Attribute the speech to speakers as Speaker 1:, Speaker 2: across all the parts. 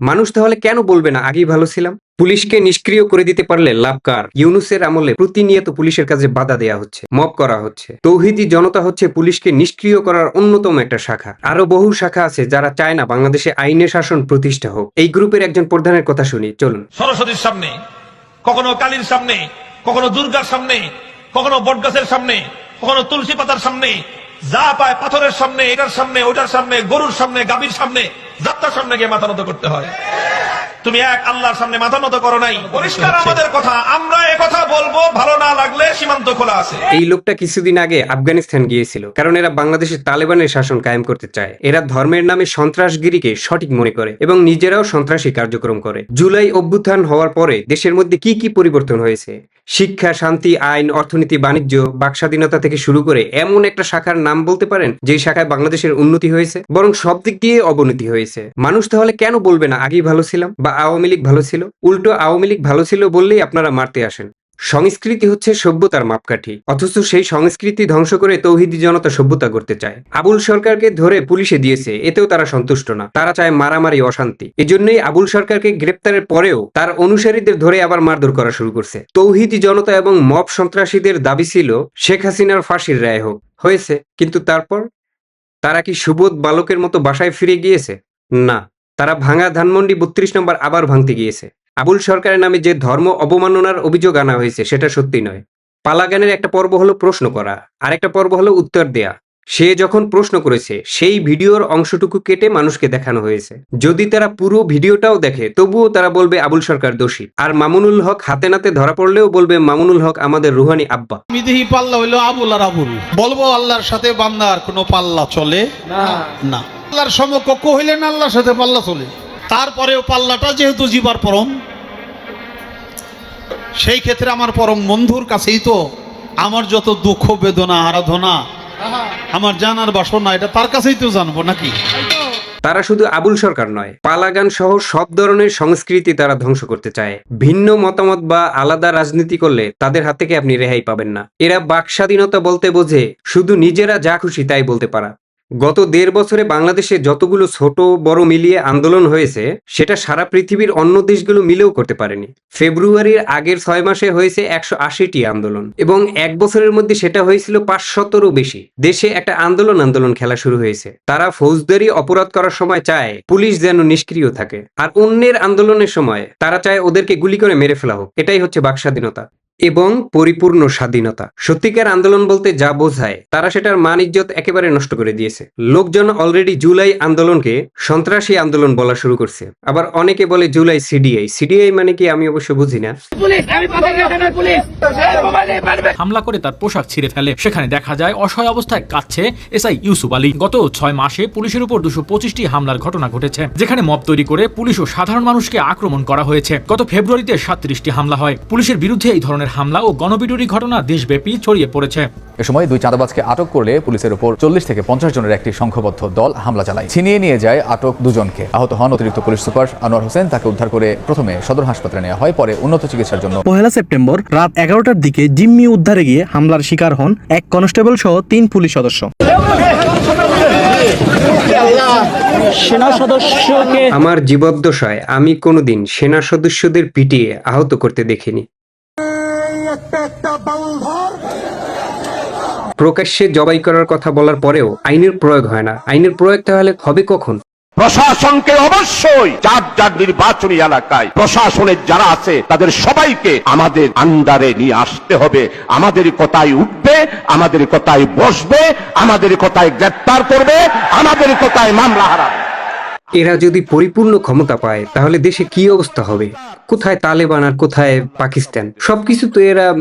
Speaker 1: মানুষ তাহলে কেন বলবে না, আগেই ভালো ছিলাম? পুলিশকে নিষ্ক্রিয় করে দিতে পারলে লাভ কার? ইউনুসের আমলে প্রতিনিয়ত পুলিশের কাছে বাধা দেয়া হচ্ছে, মব করা হচ্ছে। তৌহিদি জনতা হচ্ছে পুলিশকে নিষ্ক্রিয় করার অন্যতম একটা শাখা। আরও বহু শাখা আছে যারা চায় না বাংলাদেশে আইনের শাসন প্রতিষ্ঠা হোক। এই গ্রুপের একজন প্রধানের কথা শুনি, চলুন।
Speaker 2: সরস্বতীর সামনে, কখনো কালীর সামনে, কখনো দুর্গার সামনে, কখনো বটগাছের সামনে, কখনো তুলসী পাতার সামনে, যা পায় পাথরের সামনে, এটার সামনে, ওটার সামনে, গরুর সামনে, গাভীর সামনে যাত্রার সামনে গিয়ে মাথা নত করতে হয়। তুমি এক আল্লাহর সামনে মাথা নত করো নাই। পরিষ্কার আমাদের কথা আমরা এ কথা বলব ভালো না লাগলে সীমান্ত খোলা আছে।
Speaker 1: এই লোকটা কিছুদিন আগে আফগানিস্তান গিয়েছিল কারণ এরা বাংলাদেশের তালেবানের শাসন কায়েম করতে চায়। এরা ধর্মের নামে সন্ত্রাসগিরিকে সঠিক মনে করে এবং নিজেরাও সন্ত্রাসী কার্যক্রম করে। জুলাই অভ্যুত্থান হওয়ার পরে দেশের মধ্যে কি কি পরিবর্তন হয়েছে? শিক্ষা শান্তি আইন অর্থনীতি বাণিজ্য বাকস্বাধীনতা থেকে শুরু করে এমন একটা শাখার নাম বলতে পারেন যে শাখায় বাংলাদেশের উন্নতি হয়েছে বরং সব দিক দিয়ে অবনতি হয়েছে। মানুষ তাহলে কেন বলবে না আগেই ভালো ছিলাম? বা আওয়ামী লীগ ভালো ছিল? উল্টো আওয়ামী লীগ ভালো ছিল বললেই আপনারা মারতে আসেন। সংস্কৃতি হচ্ছে সভ্যতার মাপকাঠি। অথচ সেই সংস্কৃতি ধ্বংস করে তৌহিদি জনতা সভ্যতা করতে চায়। আবুল সরকারকে ধরে পুলিশে দিয়েছে, এতেও তারা সন্তুষ্ট না। তারা চায় মারামারি, অশান্তি। এজন্যই আবুল সরকারকে গ্রেপ্তারের পরেও তার অনুসারীদের ধরে আবার মারধর করা শুরু করছে। তৌহিদি জনতা এবং মব সন্ত্রাসীদের দাবি ছিল, শেখ হাসিনার ফাঁসির রায় হোক। হয়েছে, কিন্তু তারপর? তারা কি সুবোধ বালকের মতো বাসায় ফিরে গিয়েছে? না। তারা ভাঙা ধানমন্ডি বত্রিশ নম্বর আবার ভাঙতে গিয়েছে। আবুল সরকারের নামে যে ধর্ম অবমাননার অভিযোগ আনা হয়েছে সেটা সত্যি নয়। পালাগানের একটা পর্ব হলো প্রশ্ন করা আর একটা পর্ব হলো উত্তর দেয়া। সে যখন প্রশ্ন করেছে সেই ভিডিওর অংশটুকু কেটে মানুষকে দেখানো হয়েছে। যদি তারা পুরো ভিডিওটাও দেখে তবুও তারা বলবে আবুল সরকার দোষী। আর মামুনুল হক হাতে নাতে ধরা পড়লেও বলবে মামুনুল হক আমাদের রুহানি আব্বা।
Speaker 3: আমি পাল্লা হইল আবুল আর আবুল। বলব আল্লাহর সাথে বান্দার কোনো পাল্লা চলে না। আল্লাহর সমকক্ষ হইলেন আল্লাহর সাথে পাল্লা চলে। তারপরেও পাল্লাটা যেহেতু জীবার পরম, সেই ক্ষেত্রে আমার পরম বন্ধুর কাছেই তো আমার যত দুঃখ, বেদনা, আরাধনা, আমার জানার বাসনা, এটা তার কাছেই তো জানব নাকি?
Speaker 1: তারা শুধু আবুল সরকার নয়, পালাগান সহ সব ধরনের সংস্কৃতি তারা ধ্বংস করতে চায়। ভিন্ন মতামত বা আলাদা রাজনীতি করলে তাদের হাত থেকে আপনি রেহাই পাবেন না। এরা বাক স্বাধীনতা বলতে বোঝে, শুধু নিজেরা যা খুশি তাই বলতে পারা। গত দেড় বছরে বাংলাদেশে যতগুলো ছোট, বড় মিলিয়ে আন্দোলন হয়েছে, সেটা সারা পৃথিবীর অন্য দেশগুলো মিলেও করতে পারেনি। ফেব্রুয়ারির আগের ছয় মাসে হয়েছে একশো আশিটি আন্দোলন এবং এক বছরের মধ্যে সেটা হয়েছিল পাঁচশতরও বেশি। দেশে একটা আন্দোলন আন্দোলন খেলা শুরু হয়েছে। তারা ফৌজদারি অপরাধ করার সময় চায় পুলিশ যেন নিষ্ক্রিয় থাকে। আর অন্যের আন্দোলনের সময় তারা চায় ওদেরকে গুলি করে মেরে ফেলা হোক। এটাই হচ্ছে বাক স্বাধীনতা এবং পরিপূর্ণ স্বাধীনতা। সত্যিকার আন্দোলন বলতে যা বোঝায় তারা সেটার মান ইজ্জত একেবারে নষ্ট করে দিয়েছে। লোকজন অলরেডি জুলাই আন্দোলনকে সন্ত্রাসী আন্দোলন বলা শুরু করছে। আবার অনেকে বলে জুলাই সিডিআই। সিডিআই মানে কি আমি অবশ্য বুঝি না।
Speaker 4: হামলা করে তার পোশাক ছিঁড়ে ফেলে। সেখানে দেখা যায় অসহায় অবস্থায় কাঁদছে এসআই ইউসুফ আলী। গত ছয় মাসে পুলিশের উপর দুশো পঁচিশটি হামলার ঘটনা ঘটেছে। যেখানে মব তৈরি করে পুলিশ ও সাধারণ মানুষকে আক্রমণ করা হয়েছে। গত ফেব্রুয়ারিতে সাতত্রিশটি হামলা হয়। পুলিশের বিরুদ্ধে এই ধরনের হামলা ও গণবিডুরি ঘটনা দেশব্যাপী ছড়িয়ে পড়েছে।
Speaker 5: এ সময় দুই চাঁদাবাজকে আটক করলে পুলিশের উপর চল্লিশ থেকে পঞ্চাশ জনের একটি সংঘবদ্ধ দল হামলা চালায়। ছিনিয়ে নিয়ে যায় আটক দুজনকে। আহত হন অতিরিক্ত পুলিশ সুপার আনোয়ার হোসেন। তাকে উদ্ধার করে প্রথমে সদর হাসপাতালে নেওয়া হয় পরে উন্নত চিকিৎসার জন্য।
Speaker 6: পহেলা সেপ্টেম্বর রাত এগারোটার দিকে জিম্মি উদ্ধারে গিয়ে হামলার শিকার হন এক কনস্টেবল সহ তিন পুলিশ সদস্য। সেনা সদস্যকে
Speaker 1: আমার জীবদ্দশায় আমি কোনোদিন সেনা সদস্যদের পিটিয়ে আহত করতে দেখিনি। প্রকাশ্যে জবাই করার কথা বলার পরেও আইনের প্রয়োগ হয় না। আইনের প্রয়োগ তাহলে হবে কখন?
Speaker 7: প্রশাসনকে অবশ্যই যার যার নির্বাচনী এলাকায় প্রশাসনের যারা আছে তাদের সবাইকে আমাদের আন্ডারে নিয়ে আসতে হবে। আমাদের কথায় উঠবে আমাদের কথায় বসবে আমাদের কথায় গ্রেপ্তার করবে আমাদের কথায় মামলা হারাবে।
Speaker 1: এরা যদি পরিপূর্ণ ক্ষমতা পায়, তাহলে দেশে কি অবস্থা হবে? কোথায় তালেবান আর কোথায় পাকিস্তান? সবকিছু তো এরা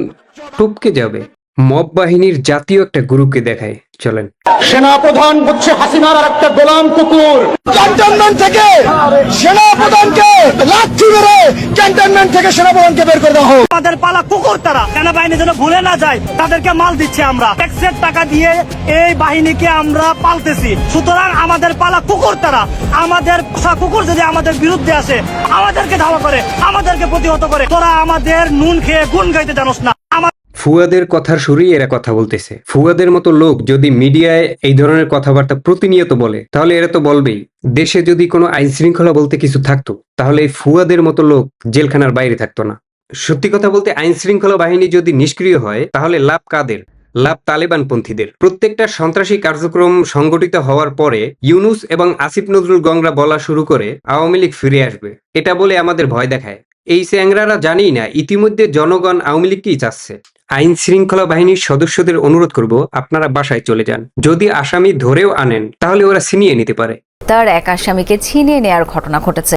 Speaker 1: টপকে যাবে। মব বাহিনীর জাতীয় একটা গ্রুপকে দেখায়। চলেন।
Speaker 8: সেনাপ্রধান হচ্ছে হাসিনার আর একটা গোলাম কুকুর। ক্যান্টনমেন্ট থেকে সেনাপ্রধানকে লাঠি মেরে ক্যান্টনমেন্ট থেকে সেনাপ্রধানকে বের করে দেওয়া হোক।
Speaker 9: আমাদের পালা কুকুর তারা। সেনাবাহিনী যেন ভুলে না যায় তাদেরকে মাল দিচ্ছে আমরা। ট্যাক্সের টাকা দিয়ে এই বাহিনীকে আমরা পালতেছি। সুতরাং আমাদের পালা কুকুর তারা। আমাদের পোষা কুকুর যদি আমাদের বিরুদ্ধে আসে আমাদেরকে ধাওয়া করে আমাদেরকে প্রতিহত করে তোরা আমাদের নুন খেয়ে গুণ গাইতে জানোস না।
Speaker 1: ফুয়াদের কথার সুরেই এরা কথা বলতেছে। ফুয়াদের মতো লোক যদি মিডিয়ায় এই ধরনের কথাবার্তা প্রতিনিয়ত বলে, তাহলে এরা তো বলবেই। দেশে যদি কোনো আইন শৃঙ্খলা বলতে কিছু থাকতো, তাহলে এই ফুয়াদের মতো লোক জেলখানার বাইরে থাকতো না। সত্যি কথা বলতে আইন শৃঙ্খলা বাহিনী যদি নিষ্ক্রিয় হয়, তাহলে লাভ কাদের? লাভ তালেবান পন্থীদের প্রত্যেকটা সন্ত্রাসী কার্যক্রম সংগঠিত হওয়ার পরে ইউনুস এবং আসিফ নজরুল গংরা বলা শুরু করে, আওয়ামী লীগ ফিরে আসবে। এটা বলে আমাদের ভয় দেখায়। এই স্যাংরারা জানি না, ইতিমধ্যে জনগণ আওয়ামী লীগকেই চাচ্ছে। আইন শৃঙ্খলা বাহিনীর সদস্যদের অনুরোধ করব, আপনারা বাসায় চলে যান। যদি আসামি ধরেও আনেন, তাহলে ওরা ছিনিয়ে নিতে পারে।
Speaker 10: তার এক আসামিকে ছিনিয়ে নেওয়ার ঘটনা ঘটেছে।